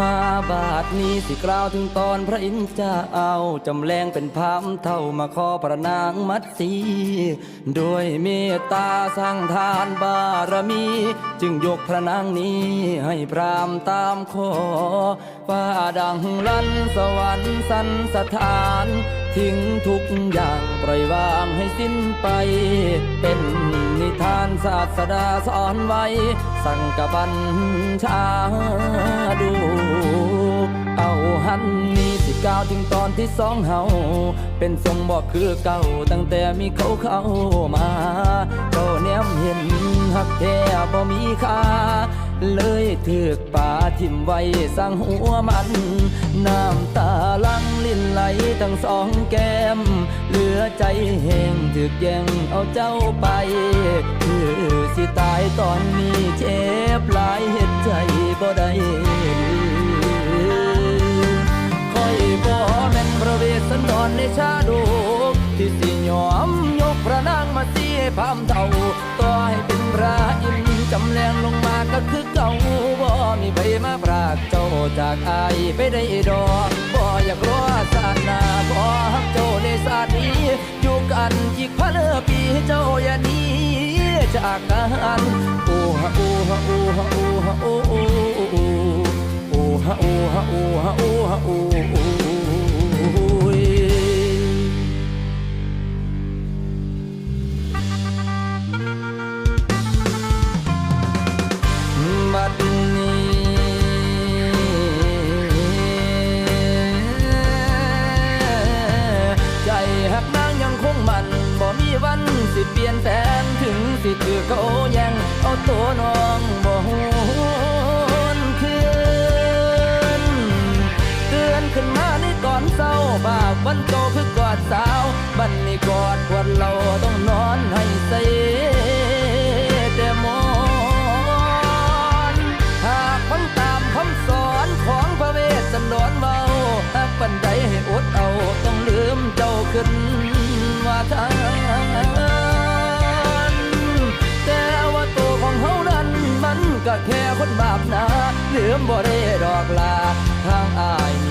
มาบาทนี้สิกล่าวถึงตอนพระอินทร์จ้าเอาจำแรงเป็นพามเท่ามาขอพระนางมัดสีด้วยเมตตาสร้างทานบารมี จึงยกพระนางนี้ให้พรามตามขอฟ้าดังลั่นสวรรค์สันสถาน ทิ้งทุกอย่างปล่อยวางให้สิ้นไป เป็นนิทานศาสดาสอนไว้ สั่งกับัญชาดูเอา ถึงตอนที่สองเฮาเป็นทรงบอกคือเก่า ตั้งแต่มีเขาเข้ามาก็แนมเห็นหักแท้บ่มีค่าเลยถือกป่าทิมไว้สร้างหัวมัน น้ำตาลังลิ้นไหลทั้งสองแก้ม เหลือใจแห้งถึกแย่งเอาเจ้าไปคือสิตายตอนนี้เจ็บหลายเหตุใจบ่ได้ ชาดกที่สิยอมยกพระนางมาเสียพามเท่าต่อให้เป็นพระอินจำแรงลงมาก็คือเก่าบ่มีใครมาพรากเจ้าจากอายไปได้ดอกบ่อยากรอสานาบ่ฮักเจ้าในศาสตร์นี้อยู่กันอีกพันปีเจ้าอย่านี้จากกันโอ้ฮะโอ้ฮะโอ้ฮะโอ้ฮะโอ้โอ้โอ้โอ้ฮะโอ้ฮะโอ้ฮะโอ้ฮะโอ้โอ้ งสิถือเขายังเอาตัวน้องบ่หวนคืนเตือนขึ้นมาในตอนเศร้าบาปวันโตคือกอดสาว บันนี้กอดควรเราต้องนอนให้ใส่แต่มอนหากฟังตามคำสอนของพระเวสสันดรเบาหากปันใดให้อดเอาต้องลืมเจ้าขึ้นว่าทาน แค่คนบาปนะลืมบ่ได้ดอกลาทางอาย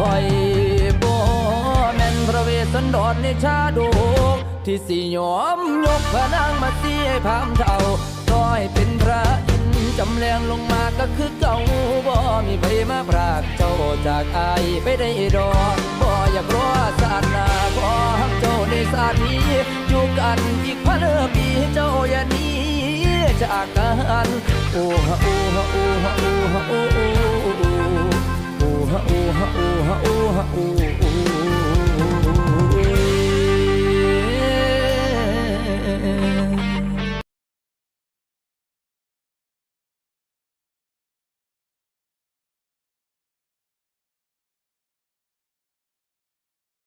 คอยบ่แม่นพระเวสสันดรในชาดกที่สิยอมยกพระนางมาเสียพามเท่าต่อให้เป็นพระอินจำแรงลงมาก็คือเก่าบ่มีใครมาพรากเจ้าจากอายไปได้ดอกบ่อยากรอสาดนาบ่ฮักเจ้าในศาดนี้อยู่กันอีกพันปีเจ้าอย่านี้จากกันโอ้ฮะโอ้ฮะโอ้ฮะโอ้ฮะโอ้ ฮะโอฮะโอฮะโอฮะโอ